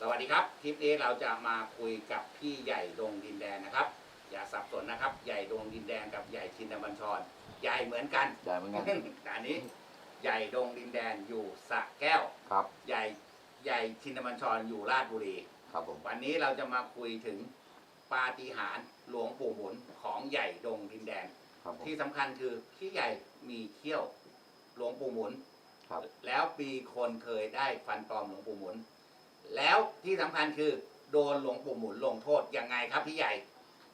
สวัสดีครับคลิปนี้เราจะมาคุยกับพี่ใหญ่ดงดินแดนนะครับ อย่าสับสนนะครับ ใหญ่ดงดินแดนกับใหญ่ชินบัญชร ใหญ่เหมือนกันใหญ่เหมือนกัน แต่อันนี้ใหญ่ดงดินแดนอยู่สระแก้ว ครับ ใหญ่ใหญ่ชินบัญชรอยู่ราชบุรี ครับผม วันนี้เราจะมาคุยถึงปาฏิหาริย์หลวงปู่หมุนของใหญ่ดงดินแดน ครับผม ที่สำคัญคือพี่ใหญ่มีเขี้ยวหลวงปู่หมุน ครับ แล้วปีคนเคยได้ฟันปลอมหลวงปู่หมุน แล้วที่สำคัญคือ โดนหลวงปู่หมุนลงโทษยังไงครับพี่ใหญ่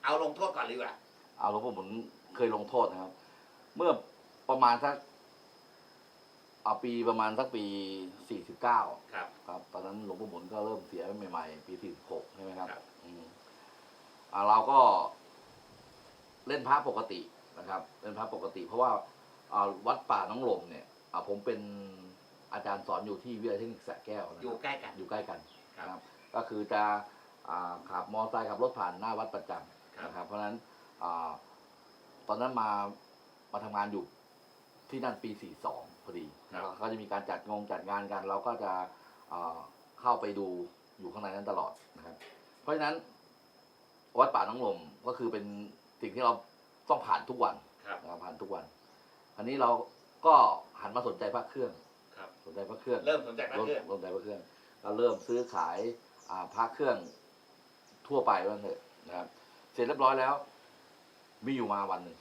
เอาลงโทษก่อนเลยดีกว่าเอาหลวงพ่อหมุนเคยลงโทษนะครับ เมื่อประมาณสักเอาปีประมาณสักปีสี่สิบเก้าครับ ครับ ตอนนั้นหลวงพ่อหมุนก็เริ่มเสียใหม่ๆ ปีสี่สิบหกใช่ไหมครับครับ อืมอ่าเราก็เล่นพระปกตินะครับ เล่นพระปกติ เพราะว่าอ่าวัดป่าน้องหลมเนี่ยอ่าผมเป็นอาจารย์สอนอยู่ที่วิทยาลัยเทคนิคสระแก้วนะอคยู่รับใกล้กัน อยู่ใกล้กันครับ นะครับ ก็คือจะอ่าขับมอเตอร์ไซค์ขับรถผ่านหน้าวัดประจำครับนะครับ เพราะฉะนั้นอาตอนนั้นมามาทำงานอยู่ที่นั่นปี 42 พอดีแล้วก็จะมีการจัดงงจัดงานกัน เราก็จะอ่าเข้าไปดูอยู่ข้างในนั้นตลอดนะครับ เพราะฉะนั้นวัดป่าน้องลมก็คือเป็นสิ่งที่เราต้องผ่านทุกวันครับนะครับผ่านทุกวันอันนี้เราก็หันมาสนใจพระเครื่องครับสนใจพระเครื่อง เริ่มสนใจพระเครื่องลงใจพระเครื่อง ก็เริ่มซื้อขายอ่าพระเครื่องทั่วไปว่าเถอะนะครับ เสร็จเรียบร้อยแล้ว มีอยู่มาวันหนึ่ง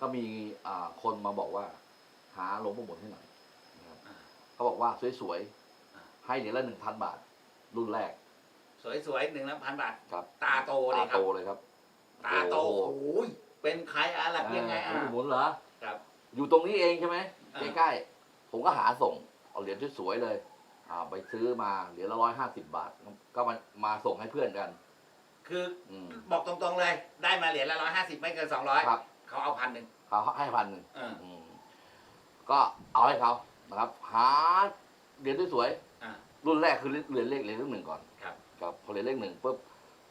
ก็มีอ่าคนมาบอกว่า หาหลวงปู่หมุนให้หน่อยนะครับอ่าเขาบอกว่าสวยอ่าๆให้เหรียญละหนึ่งพันบาท รุ่นแรก สวยๆหนึ่งละพันบาทครับ ตาโตเลยตาครัโตบเลยครับ ตาโตโอ้โหโอ้ยเป็นใครอะไรยังไงอ่าอะหลวงปู่หมุนเหรอครับ อยู่ตรงนี้เองใช่ไหมอ่าใกล้ๆผมก็หาส่งเอาเหรียญสวยๆเลยอ่า ไปซื้อมาเหรียญละร้อยห้าสิบบาท ก็มามาส่งให้เพื่อนกัน คืออืมบอกตรงๆเลย ได้มาเหรียญละร้อยห้าสิบไม่เกินสองร้อยครับ เขาเอาพันหนึ่งเขาให้พันหนึ่งเอออืมก็เอาให้เขานะครับ หาเหรียญสวยอ่า ๆรุ่นแรกคือเหรียญเลขเหรียญเลขหนึ่งก่อนครับครับพอเหรียญเลขหนึ่งปุ๊บ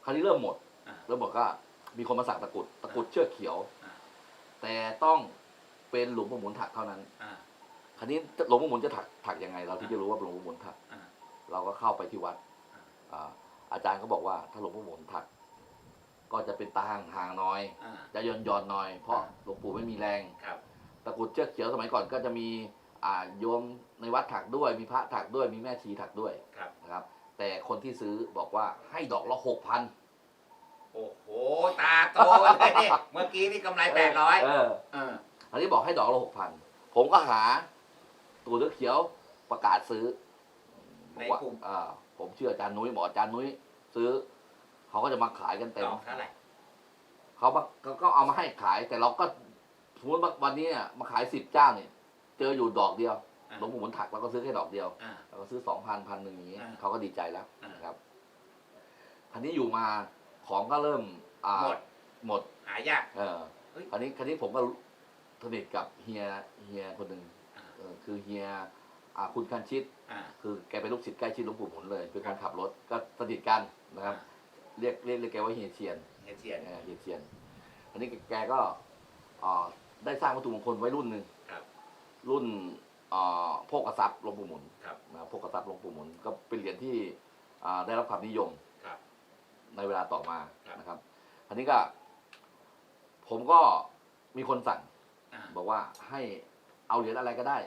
คราวนี้เริ่มหมด อ่าเริ่มหมดก็มีคนมาสั่งตะกรุดตะกรุดเชือกเขียว อ่า แต่ต้องเป็นหลวงปู่หมุนถักเท่านั้น อ่า คราวนี้หลวงปู่หมุนจะถักถักยังไง เราที่จะรู้ว่าหลวงปู่หมุนถักอ่าเราก็เข้าไปที่วัดอ่าอ่าอาจารย์ก็บอกว่าถ้าหลวงปู่หมุนถัก ก็จะเป็นตาห่างห่างๆหน้อยอ่าจะย่อนย่อนๆหน่อย เพราะอ่าหลวงปู่ไม่มีแรงครับตะกรุดเชือกเขียวสมัยก่อนก็จะมีอ่าโยมในวัดถักด้วย มีพระถักด้วย มีแม่ชีถักด้วยครับนะครับ แต่คนที่ซื้อบอกว่าให้ดอกละหกพันโอ้โห ตาโตเลยเมื่อกี้นี่กำไรแปดร้อยเออเอออันนี้บอกให้ดอกละหกพันผมก็หา ตัวเชือกเขียวประกาศซื้อในบอกว่ากลุ่ม อ่าผมเชื่ออาจารย์นุ้ยบอกอาจารย์นุ้ยซื้อ เขาก็จะมาขายกันเต็ดมอกเท่าไหร่เขามาเขาก็เอามาให้ขายแต่เราก็สมมติว่าวันนี้เนี่ยมาขายสิบเจ้าเนี่ยเจออยู่ดอกเดียวอ่าหลวงปู่หมุนถักเราก็ซื้อแค่ดอกเดียวอ่า เราก็ซื้อสองพันพันหนึ่งอย่างนี้อ่าเขาก็ดีใจแล้วอ่าน นะครับคันนี้อยู่มาของก็เริ่ม อ่าหมดหมด หายาก เออเฮ้ย คันนี้คันนี้ผมก็สนิทกับเฮียเฮียคนหนึ่งอ่า เออคือเฮียอ่าคุณคันชิต อ่า คือแกเป็นลูกศิษย์ใกล้ชิดหลวงปู่หมุนเลยเป็นคนขับรถก็สนิทกันนะครับเรียกเรียกเรียกแกว่าเฮียเชียนเฮียเทียน เออเฮียเชียน อันนี้แกก็อ่าได้สร้างวัตถุมงคลไว้รุ่นหนึ่งครับรุ่นอ่าโภกทรัพย์หลวงปู่หมุนครับนะโภกทรัพย์หลวงปู่หมุนก็เป็นเหรียญที่อ่าได้รับความนิยมครับในเวลาต่อมาครับ นะครับอันนี้ก็ ผมก็มีคนสั่ง อ่าบอกว่าให้ เอาเหรียญอะไรก็ได้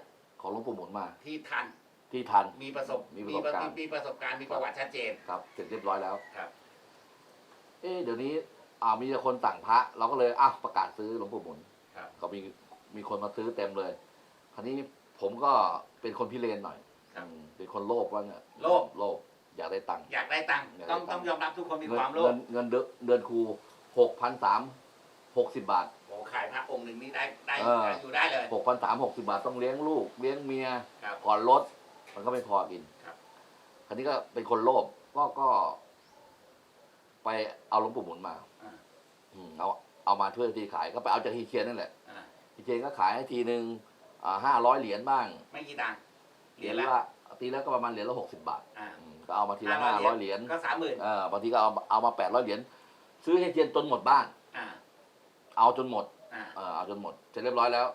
ของหลวงปู่หมุนมาที่ทันที่ทัน มีประสบมีประสบการณ์ มีประสบการณ์มีประวัติชัดเจนครับเสร็จเรียบร้อยแล้วครับ เอ๊ะเดี๋ยวนี้อ่ามีแต่คนสั่งพระ เราก็เลยอ้าวประกาศซื้อหลวงปู่หมุนครับ ก็มีมีคนมาซื้อเต็มเลย คราวนี้ผมก็เป็นคนพิเรนหน่อยครับอืมเป็นคนโลภว่าเนี่ยโลภ โลภอยากได้ตังค์ อยากได้ตังค์อยากได้ต้องตังค์ต้องยอมรับทุกคนมีเงิความโลเงิภนเงินเดือนเดือนครูหกพันสามหกสิบบาทโอ้ ขายพระองค์หนึ่งนี่ได้ได้เอออยู่ได้เลย หกพันสามหกสิบาทต้องเลี้ยงลูก เลี้ยงเมียครับผ่อนรถ มันก็ไม่พอกินครับ คราวนี้ก็เป็นคนโลภก็ก็ ไปเอาหลวงปู่หมุนมา อ่าอืมเอาเอามาเพื่อที่ขายก็ไปเอาจากทีเคียนนั่นแหละอ่าทีเคียนก็ขายให้ทีหนึ่งอ่าห้าร้อยเหรียญบ้างไม่กี่ตังค์เหรียญละตีแล้วก็ประมาณเหรียญละหกสิบบาทอ่าอืมก็เอามาทีละห้าร้อยเหรียญก็สามหมื่นเออบางทีก็เอาเอามาแปดร้อยเหรียญซื้อให้เทียนจนหมดบ้าน อ่าเอาจนหมด อ่า เออเอาจนหมดเสร็จเรียบร้อยแล้ว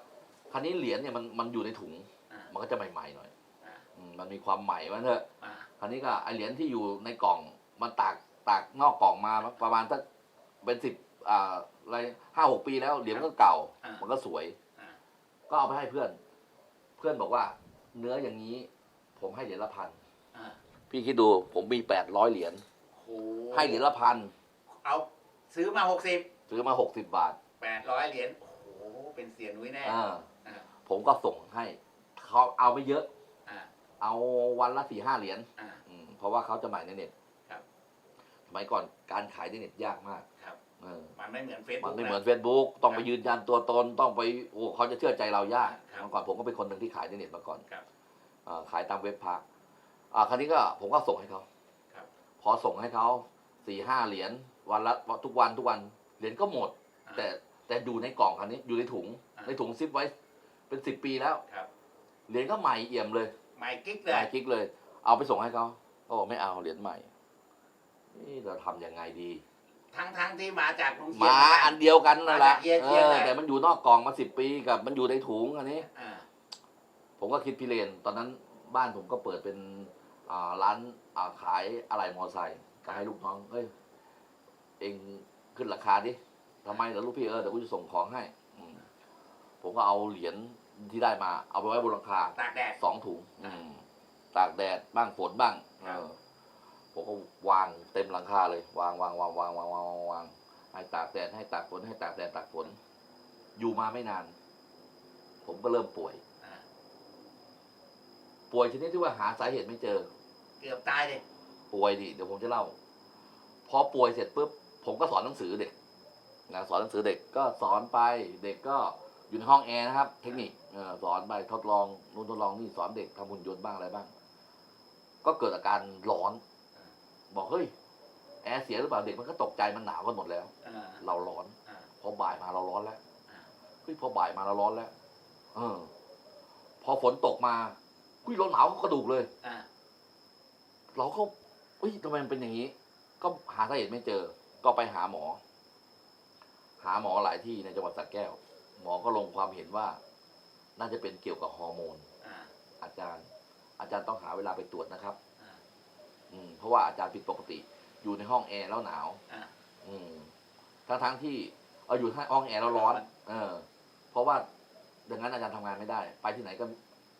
คราวนี้เหรียญเนี่ยมันมันอยู่ในถุง อ่ามันก็จะใหม่ๆหน่อยอ่าอืมมันมีความใหม่มันเถอะ อ่าคราวนี้ก็ไอเหรียญที่อยู่ในกล่องมันตากตากนอกกล่องมาประมาณสักเป็นสิบอ่าอะไรห้าหกปีแล้วเหรียญมันก็เก่า อ่ามัมันก็สวย อ่า ก็เอาไปให้เพื่อน เพื่อนบอกว่า เนื้ออย่างนี้ ผมให้เหรียญละพันอ่าพี่คิดดูผมมีแปดร้อยเหรียญโอ้ให้เหรียญละพันเอาซื้อมาหกสิบซื้อมาหกสิบบาท แปดร้อยเหรียญโอ้โหเป็นเสียนุ้ยแน่อ่าอ่าผมก็ส่งให้ เขาเอาไม่เยอะ อ่าเอาวันละสี่ห้าเหรียญอ่า อืมเพราะว่าเขาจะหมายในเน็ตครับ สมัยก่อนการขายในเน็ตยากมากครับ เออมันไม่เหมือนเฟซมับุ๊นกไม่เหมือน Facebook ต้องไปยืนยันตัวตนต้องไปโอ้เขาจะเชื่อใจเรายากครับเมื่อก่อนผมก็เป็นคนหนึ่งที่ขายในเน็ตมาก่อนครับอ่าขายตามเว็บพักอ่าคราวนี้ก็ผมก็ส่งให้เขาครับ พอส่งให้เขาสี่ห้าเหรียญวันละทุกวันทุกวันเหรียญก็หมด อ่าแต่ แต่อยู่ในกล่องคันนี้อยู่ในถุง อ่า ในถุงซิปไว้เป็นสิบปีแล้วครับเหรียญก็ใหม่เอี่ยมเลยไม่กิ๊กเลนายยกิ๊กเลย เอาไปส่งให้เขาเขาบอกไม่เอาเหรียญใหม่นี่เราทำยังไงดี ทั้งทั้งๆที่มาจากลุงเชียมาอันเดียวกันนั่นแหละมาจากเฮียเอเชียงอแหละแต่มันอยู่นอกกล่องมาสิบปีกับมันอยู่ในถุงอันนี้ อ่าผมก็คิดพิเรนตอนนั้นบ้านผมก็เปิดเป็นอ่าร้านอ่าขายอะไหล่มอไซค์ก็ให้ลูกน้องเฮ้ยเองขึ้นราคาดิ ทำไมเหรอลูกพี่เออเดี๋ยวกูจะส่งของให้อืมผมก็เอาเหรียญที่ได้มา เอาไปไว้บนหลังคา ตากแดด สองถุงอืมตากแดดบ้างฝนบ้างครับ เออผมก็วางเต็มหลังคาเลย วางวางวางวางวางวางวางวางให้ตากแดดให้ตากฝนให้ตากแดดตากฝน อยู่มาไม่นาน ผมก็เริ่มป่วย อ่าป่วยชนิดที่ว่าหาสาเหตุไม่เจอ เกือบตายเลยป่วยดิเดี๋ยวผมจะเล่า พอป่วยเสร็จปุ๊บผมก็สอนหนังสือเด็ก นะสอนหนังสือเด็กก็สอนไปเด็กก็อยู่ในห้องแอร์นะครับ เทคนิคเออสอนไปทดลองนู่นทดลองนี่สอนเด็กทำหุ่นยนต์บ้างอะไรบ้าง ก็เกิดอาการร้อน บอกเฮ้ยแอร์เสียหรือเปล่าเด็กมันก็ตกใจมันหนาวกันหมดแล้วอ่าเราร้อนอ่าพอบ่ายมาเราร้อนแล้วอ่าเฮ้ยพอบ่ายมาเราร้อนแล้วเออ พอฝนตกมาคุยเราหนาวกระดูกเลยอ่าเราก็เฮ้ยทำไมมันเป็นอย่างนี้ ก็หาสาเหตุไม่เจอ ก็ไปหาหมอหาหมอหลายที่ในจังหวัดสระแก้ว หมอก็ลงความเห็นว่า น่าจะเป็นเกี่ยวกับฮอร์โมน อ่าอาจารย์ อาจารย์ต้องหาเวลาไปตรวจนะครับ อ่าอืมเพราะว่าอาจารย์ผิดปกติ อยู่ในห้องแอร์แล้วหนาว อ่า อืมทั้งทั้งๆที่เอาอยู่ที่ห้องแอร์แล้วร้อน เออ เพราะว่าดังนั้นอาจารย์ทำงานไม่ได้ ไปที่ไหนก็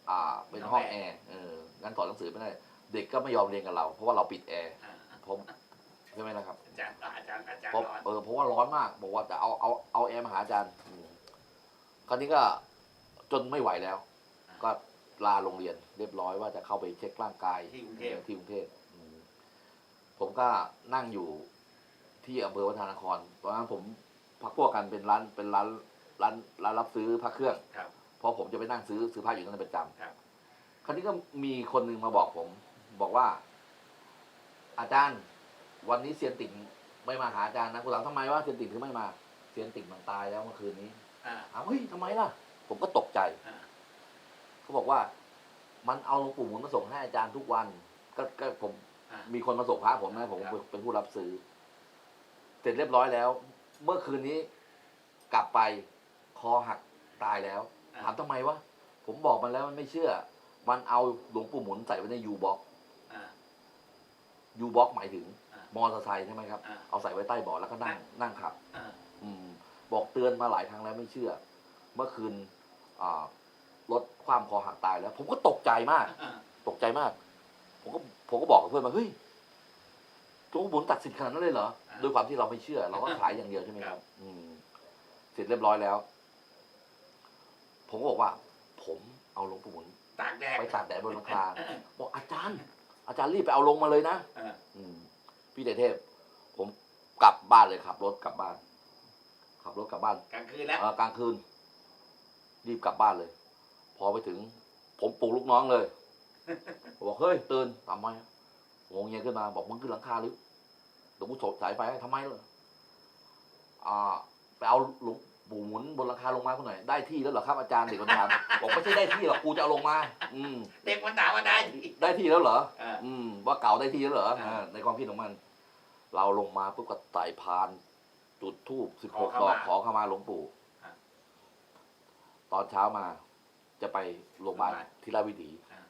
อ่า เป็นห้องแอร์เอองั้นสอนหนังสือไม่ได้ เด็กก็ไม่ยอมเรียนกับเรา เพราะว่าเราปิดแอร์อ่าผม ใช่ไหมนะครับอาจารย์อาจารย์อาจารย์เพราะร้อนเออเพราะว่าร้อนมาก บอกว่าจะเอาเอาเอาแอร์มาหาอาจารย์อืมคราวนี้ก็จนไม่ไหวแล้ว ก็ลาโรงเรียน เรียบร้อยว่าจะเข้าไปเช็คร่างกาย ที่กรุงเทพออที่กรุงเทพอืมผมก็นั่งอยู่ที่อำเภอวัฒนคร ตอนนั้นผมพักพวกกันเป็นร้านเป็นร้านร้านร้านรับซื้อพระเครื่อง ครับ เพราะผมจะไปนั่งซื้อซื้อผ้าอยู่นั่นเป็นประจครับำคราวนี้ก็มีคนหนึ่งมาบอกผม บอกว่า อาจารย์ วันนี้เซียนติ่งไม่มาหาอาจารย์นะกูถามทำไมว่าเซียนติ่งถึงไม่มาเซียนติ่งมันตายแล้วเมื่อคืนนี้อ่าถามเฮ้ยทำไมล่ะ ผมก็ตกใจอ่าเขาบอกว่า มันเอาหลวงปู่หมุนมาส่งให้อาจารย์ทุกวันก็ก็ผมอ่า มีคนมาส่งพระผมนะผมครับ เป็นผู้รับซื้อ เสร็จเรียบร้อยแล้ว เมื่อคืนนี้กลับไปคอหักตายแล้ว ถามทำไมวะผมบอกมันแล้วมันไม่เชื่อ มันเอาหลวงปู่หมุนใส่ไว้ในยูบ็อกอ่ายูบ็อกหมายถึงอ่า มอเตอร์ไซค์ใช่ไหมครับ อ่าเอาใส่ไว้ใต้เบาะแล้วก็นั่งนั่งขับ อ่าอืมบอกเตือนมาหลายครั้งแล้วไม่เชื่อ เมื่อคืนอ่ารถความคอหักตายแล้ว ผมก็ตกใจมาก อ่าตกใจมาก ผมก็ผมก็บอกกับเพื่อนมาเฮ้ยหลวงปู่หมุนตัดสินขนาดนั้นเลยเหรอด้วยความที่เราไม่เชื่อ เราก็ขายอย่างเดียวใช่ไหมครับ อืม เสร็จเรียบร้อยแล้ว ผมก็บอกว่า ผมเอาหลวงปู่หมุนตากแดดไปตากแดดบนหลังคาอ่าบอกอาจารย์ อาจารย์รีบไปเอาลงมาเลยนะ อ่าอืม พี่เดชเทพ ผมกลับบ้านเลยขับรถกลับบ้าน ขับรถกลับบ้านกลางคืนแล้วเออกลางคืน รีบกลับบ้านเลย พอไปถึง ผมปลุกลูกน้องเลยบอกเฮ้ยตื่นทำไมงงเงียขึ้นมา บอกมึงขึ้นหลังคาหรือเดี๋ยวกูโฉบสายไฟให้ทำไมล่ะอ่าไปเอาหลวงปู่หมุนบนหลังคาลงมาคนหน่อยได้ที่แล้วเหรอครับอาจารย์เด็กคนถามบอกไม่ใช่ได้ที่หรอกกูจะเอาลงมา อืม เด็กมันถามว่าได้ ได้ที่แล้วเหรอ อ่า อืม ว่าเก่าได้ที่แล้วเหรออ่าอ่าในความคิดของมัน เราลงมาปุ๊บก็ไต่พานจุดทูบสิบหกขอดอกขมาขอเข้ามาหลวงปู่ อ่าตอนเช้ามาจะไปโรงพยาบาลโรงพยาบาล ที่ราชวิถีอ่า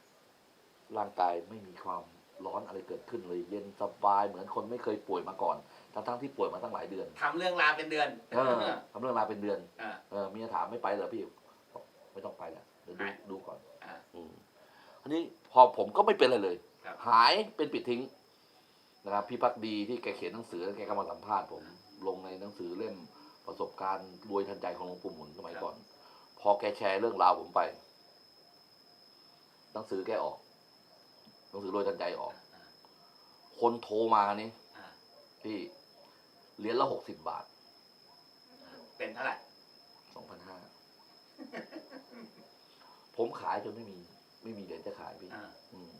ร่างกายไม่มีความร้อนอะไรเกิดขึ้นเลย เย็นสบายเหมือนคนไม่เคยป่วยมาก่อนทั้งทั้งๆที่ป่วยมาตั้งหลายเดือนทำเรื่องราวเป็นเดือนเออทำเรื่องราวเป็นเดือนอ่าเออเมียถามไม่ไปเหรอพี่บอกไม่ต้องไปแล้วเดี๋ยวดูอะดูก่อน อ่าอืมอันนี้พอผมก็ไม่เป็นอะไรเลย ครับ หายเป็นปิดทิ้ง นะครับพี่พักดีที่แกเขียนหนังสือแล้วแกก็มาสัมภาษณ์ผมลงในหนังสือเล่มประสบการณ์รวยทันใจของหลวงปู่หมุนสมัยก่อน พอแกแชร์เรื่องราวผมไป หนังสือแกออก หนังสือรวยทันใจออกอ่าคนโทรมานี่อ่าพี่เหรียญละหกสิบบาทอ่าเป็นเท่าไหร่สองพันห้าผมขายจนไม่มี ไม่มีเหรียญจะขายพี่อ่าอืม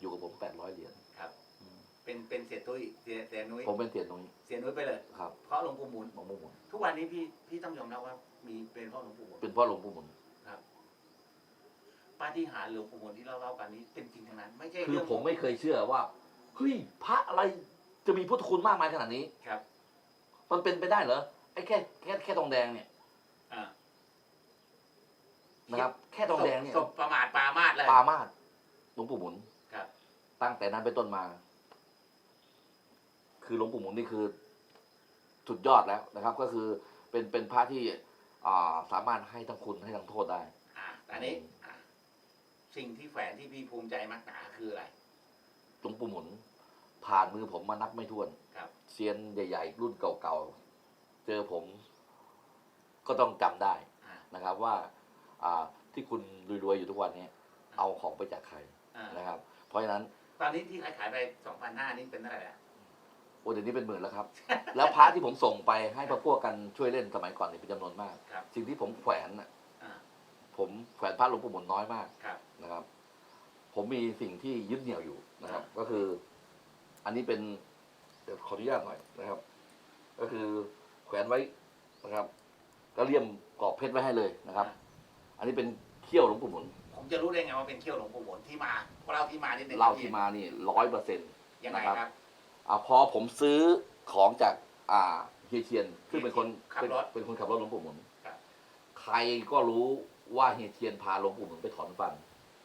อยู่กับผมแปดร้อยเหรียญครับอืม เป็นเป็นเสียตุ้ยเสียเสียนุ้ยผมเป็นเตียนตรงนี้เสียนุ้ยไปเลย ครับเพราะหลวงปู่หมุนมองมุ่งหมุนทุกวันนี้พี่พี่ต้องยอมรับว่า มีเป็นเพราะหลวงปู่หมุนเป็นเพราะหลวงปู่หมุนปาฏิหาริย์หลวงปู่หมุนที่เราเล่ากันนี้เป็นจริงทั้งนั้น ไม่ใช่คือเรื่องผมไม่เคยเชื่อว่าเฮ้ยพระอะไรจะมีพุทธคุณมากมายขนาดนี้ ครับมันเป็นไปได้เหรอไอ้แค่แค่แค่ทองแดงเนี่ยอ่านะครับ แค่ทองแดงเนี่ยศพประมาทปรามาสเลยปามาสหลวงปู่หมุนครับ ตั้งแต่นั้นเป็นต้นมา คือหลวงปู่หมุนนี่คือสุดยอดแล้วนะครับ ก็คือเป็นเป็นพระที่อ่าสามารถให้ทั้งคุณให้ทั้งโทษได้ อ่าแต่นี้อ่าสิ่งที่แฝงที่พี่ภูมิใจมากหนาคืออะไร หลวงปู่หมุน ผ่านมือผมมานับไม่ถ้วนครับ เซียนใหญ่ ๆ รุ่นเก่าๆ เจอผม ก็ต้องจำได้อ่านะครับว่าอ่าที่คุณรวยๆอยู่ทุกวันนี้ เอาของไปจากใครอ่านะครับ เพราะฉะนั้นตอนนี้ที่ขายขายไปสองพันห้านี่เป็นเท่าไหร่แล้วโอ้เดี๋ยวนี้เป็นหมื่นแล้วครับ แล้วพระที่ผมส่งไปให้พระพวกกันช่วยเล่นสมัยก่อนเนี่ยเป็นจำนวนมาก ครับ สิ่งที่ผมแขวนน่ะอ่าผมแขวนพระหลวงปู่หมุนน้อยมากครับ นะครับ ผมมีสิ่งที่ยึดเหนี่ยวอยู่นะครับ ก็คือ อันนี้เป็นเดี๋ยวขออนุญาตหน่อยนะครับ ก็คือแขวนไว้นะครับ ก็เลี่ยมกรอบเพชรไว้ให้เลยนะครับ อันนี้เป็นเขี้ยวหลวงปู่หมุนผมจะรู้ได้ไงว่าเป็นเขี้ยวหลวงปู่หมุนที่มาเล่าที่มานิดนึงเล่าที่มานี่ร้อยเปอร์เซ็นต์ ยังไงนะครับ ครับ อ่าพอผมซื้อของจากอ่าเฮียเชียนซึ่งเป็นคนขับเป็นรถเป็นคนขับรถหลวงปู่หมุนครับ ใครก็รู้ว่าเฮียเชียนพาหลวงปู่หมุนไปถอนฟัน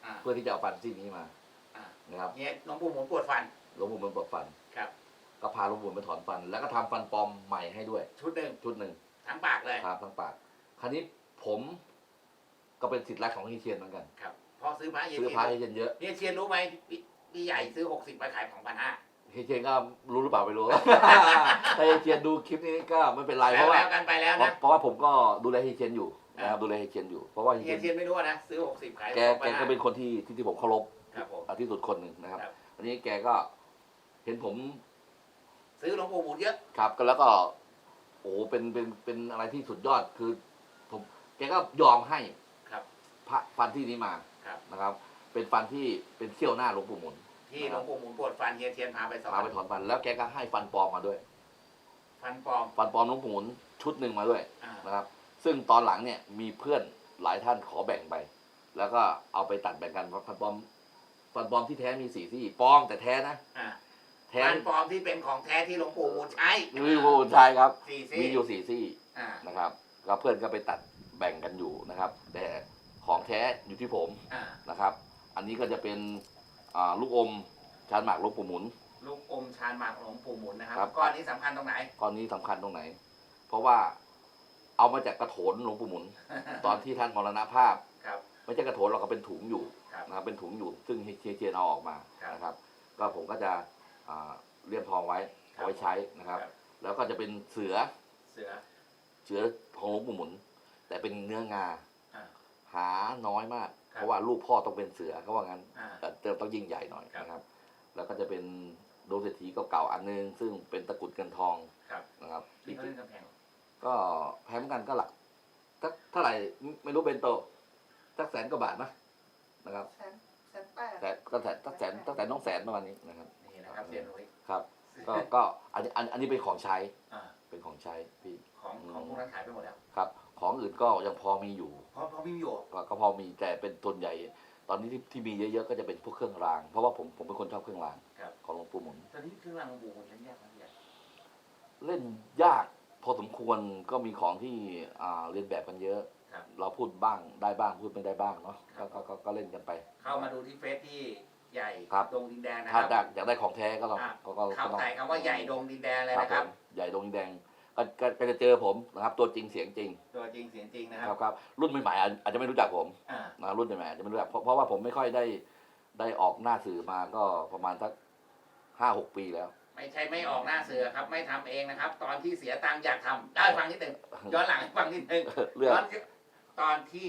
อ่าเพื่อที่จะเอาฟันซี่นี้มาอ่านะครับ เนี่ยหลวงปู่หมุนปวดฟันหลวงปู่หมุนปลดฟัน ครับ ก็พาหลวงปู่หมุนไปถอนฟัน แล้วก็ทำฟันปลอมใหม่ให้ด้วย ชุดหนึ่งชุดหนึ่งทั้งปากเลยครับทั้งปาก คราวนี้ผมก็เป็นสิทธิ์รักของเฮียเชียนเหมือนกัน ครับพอซื้อพระเยซื้อเชีพระยนเฮียเชียนเยอะเยเชียนรู้ไหมพี่พี่ใหญ่ซื้อหกสิบไปขายสองพันห้า เฮียเชียนก็รู้หรือเปล่าไม่รู้ถ้าเฮียเชียนดูคลิปนี้ก็ไม่เป็นไรเพแล้วราะว่าแล้วกันไปแล้วเพราะนะเพราะว่าผมก็ดูแลเฮียเชียนอยู่นะครับดูแลเฮียเชียนอยู่เพราะว่าเฮียเยเชียนเชียนไม่รู้นะซื้อหกสิบขายแกสองแกพันก็ห้าเป็นคนที่ที่ที่ผมเคารพครับผม ที่สุดคนหนึ่งนะครับครับอันนี้แกก็เห็นผมซื้อหลวงปู่หมุนเยอะ ครับก็แล้วก็ โอ้โหเป็นเป็นเป็นอะไรที่สุดยอดคือ ผม แกก็ยอมให้ครับพระฟันที่นี้มาครับ นะครับ เป็นฟันที่เป็นเขี้ยวหน้าหลวงปู่หมุน ที่หลวงปู่หมุนปวดฟันเยเชียนพาไปสองพาไปถอนฟันแล้วแกก็ให้ฟันปลอมมาด้วย ฟันปลอมฟันปลอมหลวงปู่หมุนชุดหนึ่งมาด้วยอ่านะครับ ซึ่งตอนหลังเนี่ยมีเพื่อนหลายท่านขอแบ่งไป แล้วก็เอาไปตัดแบ่งกันเพราะฟันปลอมฟันปลอมที่แท้มีสี่ซี่ปลอมแต่แท้นะอ่าแท้ฟันปลอมที่เป็นของแท้ที่หลวงปู่หมุนใช้มีผู้ชายครับ สี่มีซี่อยู่สี่ซี่ อ่านะครับก็เพื่อนก็ไปตัดแบ่งกันอยู่นะครับ แต่ของแท้อยู่ที่ผมอ่านะครับ อันนี้ก็จะเป็น อ่าลูกอมชานหมากหลูกปู่หมุน ลูกอมชานหมากหลวงปู่หมุนนะครับครับ ก้อนนี้สำคัญตรงไหน ก้อนนี้สำคัญตรงไหน เพราะว่าเอามาจากกระโถนหลวงปู่หมุน ตอนที่ท่านมรณภาพ ครับ ไม่ใช่กระโถนเราก็เป็นถุงอยู่ครับ นะครับเป็นถุงอยู่ ซึ่งเฮียเชียนเอาออกมาครับนะครับ ก็ผมก็จะอ่าเลี่ยมทองไว้เอาไว้ใช้นะครับ ครับ แล้วก็จะเป็นเสือเสือ เสือของหลวงปู่หมุน แต่เป็นเนื้องาอ่า หาน้อยมากครับเพราะว่าลูกพ่อต้องเป็นเสือเขาว่างั้นอ่าแต่เติมต้องยิ่งใหญ่หน่อยครับนะครับ แล้วก็จะเป็นโดมเศรษฐีเก่าๆอันนึง ซึ่งเป็นตะกรุดเงินทองครับนะครับที่เขาเล่นกำแพงก็แพงเหมือนกันก็หลักสักเท่าไหร่ไม่ไม่รู้เป็นโตสักแสนกว่าบาทนะนะครับแสนแสนแปดแต่ก็แสนตั้งแสนตั้งแต่น้องแสนประมาณนี้นะครับนี่นะครับเสียนุ้ยครับก็ก็อันนี้อันอันนี้เป็นของใช้อ่าเป็นของใช้พี่ของของพวกนั้นขายไปหมดแล้วครับ ของอื่นก็ยังพอมีอยู่เพราะเพราะพี่อยู่ก็ก็พอมีแต่เป็นตัวใหญ่ ตอนนี้ที่ที่มีเยอะๆก็จะเป็นพวกเครื่องราง เพราะว่าผมผมเป็นคนชอบเครื่องรางครับของหลวงปู่หมุนตอนนี้เครื่องรางหลวงปู่หมุนเล่นยากไหมพี่ใหญ่เล่นยากพอสมควรก็มีของที่อ่าเรียนแบบกันเยอะครับเราพูดบ้างได้บ้างพูดไม่ได้บ้างเนาะก็ก็ก็ก็เล่นกันไป เข้ามาดูที่เฟซที่ใหญ่ครับดงดินแดงนะคถ้ารับอยากได้ของแท้ก็ต้องอะก็ก็เข้าก็ต้องใส่คำว่าใหญ่ดงดินแดงเลยนะครับผมใหญ่ดงดินแดง ก็ก็ก็จะเจอผมนะครับ ตัวจริงเสียงจริงตัวจริงเสียงจริงนะคครัรับบครับรุ่นใหม่ๆอาจอาจจะไม่รู้จักผมอ่านะรุ่นใหม่ๆอาจจะไม่รู้จักเพราะเพราะว่าผมไม่ค่อยได้ได้ออกหน้าสื่อมาก็ประมาณสักห้าหกปีแล้ว ไม่ใช่ไม่ออกหน้าเสือครับ ไม่ทำเองนะครับ ตอนที่เสียตังค์อยากทำได้ฟังนิดหนึ่งย้อนหลังให้ฟังนิดหนึ่งเรื่องย้อนตอนที่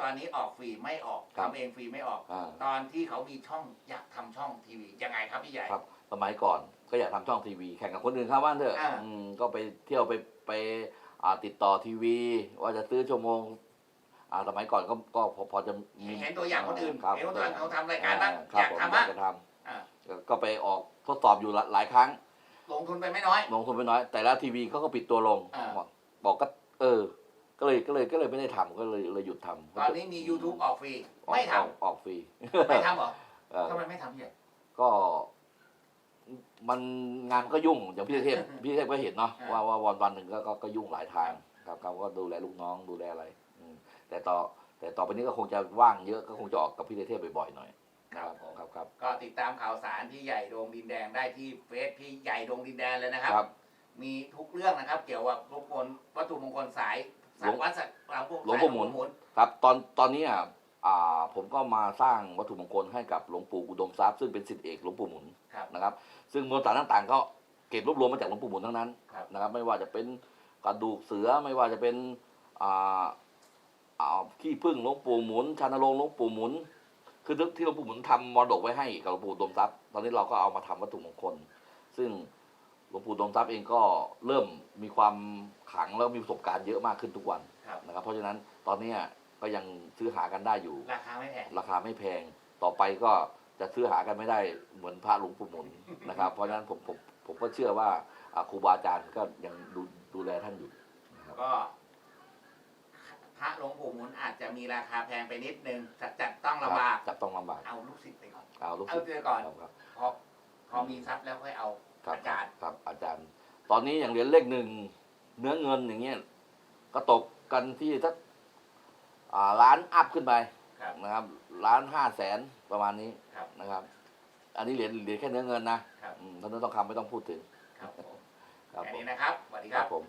ตอนนี้ออกฟรีไม่ออกครับ ทำเองฟรีไม่ออก อ่า ตอนที่เขามีช่องอยากทำช่องทีวียังไงครับพี่ใหญ่ ครับสมัยก่อน ก็อยากทำช่องทีวีแข่งกับคนอื่นเข้าบ้านเถอะอ่า อืมก็ไปเที่ยวไปไปอ่าติดต่อทีวี ว่าจะซื้อชั่วโมงอ่าสมัยก่อนก็ก็พอพอจะมีเห็นตัวอย่างคนอื่นครับเห็นตัวอย่างเขาทำรายการบ้างครัอบยากผมทำอบ้ายางกจะทอ่าำก็ไปออกทดสอบอยู่หลายหลายครั้ง ลงทุนไปไม่น้อย ลงทุนไปน้อย แต่ละทีวีเขาก็ปิดตัวลง อ่า บอกบอกก็เออ ก็เลยก็เลยก็เลยไม่ได้ทำก็เลยเลยหยุดทำตอนนี้มี YouTube ออกฟรี ออกไม่ทออกออกฟรีำไม่ทำเหรอเออทำไมไม่ทำพี่ใหญ่ก็ มันงานก็ยุ่งอย่างพี่เทพพี่เทพก็เห็นเนาะอ่าว่าว่าวันวันหนึ่งก็ก็ก็ยุ่งหลายทางครับครับก็ดูแลลูกน้องดูแลอะไรอืมแต่ต่อแต่ต่อไปนี้ก็คงจะว่างเยอะก็คงจะออกกับพี่เทพบ่อยๆหน่อยนะครับครับครับ ก็ติดตามข่าวสารพี่ใหญ่ดงดินแดงได้ที่เฟซพี่ใหญ่ดงดินแดงเลยนะครับ ครับ มีทุกเรื่องนะครับ เกี่ยวกับมงคลวัตถุมงคลสายสายวัดสักหลวงปู่หลวงปู่หมุนสายหมุน ครับตอนตอนนี้อะอ่าผมก็มาสร้างวัตถุมงคลให้กับหลวงปู่อุดมทรัพย์ซึ่งเป็นศิษย์เอกหลวงปู่หมุนครับ นะครับ ซึ่งมวลสารต่างๆ ก็เก็บรวบรวมมาจากหลวงปู่หมุนทั้งนั้นครับนะครับ ไม่ว่าจะเป็นกระดูกเสือไม่ว่าจะเป็นอ่าอ่าขี้ผึ้งหลวงปู่หมุนชานโรงหลวงปู่หมุน คือที่หลวงปู่หมุนทำมรดกไว้ให้กับหลวงปู่อุดมทรัพย์ ตอนนี้เราก็เอามาทำวัตถุมงคล ซึ่งหลวงปู่อุดมทรัพย์เองก็เริ่มมีความขลังแล้วมีประสบการณ์เยอะมากขึ้นทุกวันครับนะครับ เพราะฉะนั้นตอนเนี้ยก็ยังซื้อหากันได้อยู่ ราคาไม่แพงราคาไม่แพงต่อไปก็ จะซื้อหากันไม่ได้เหมือนพระหลวงปู่หมุนนะครับ เพราะฉะนั้นผมผมผมก็เชื่อว่าอ่าครูบาอาจารย์ก็ยังดูดูแลท่านอยู่นะครับก็พระหลวงปู่หมุนอาจจะมีราคาแพงไปนิดนึงจัดจัดต้องลำบากจับต้องลำบากเอาลูกศิษย์ไปก่อนเอาลูกเอาศิษย์เจอก่อนครับพอพอมีทรัพย์แล้วค่อยเอาครับอาจารย์ครับอาจารย์ ตอนนี้อย่างเหรียญเลขหนึ่งเนื้อเงินอย่างเงี้ยก็ตกกันที่สักอ่าล้านอัพขึ้นไปครับนะครับล้านห้าแสน ประมาณนี้ครับนะครับ อันนี้เหรียญเหรียญแค่เนื้อเงินนะครับ อืมถ้าเนื้อทองคำไม่ต้องพูดถึงครับผมครับแค่ผมนี้นะครับสวัสดีคครัรับบผม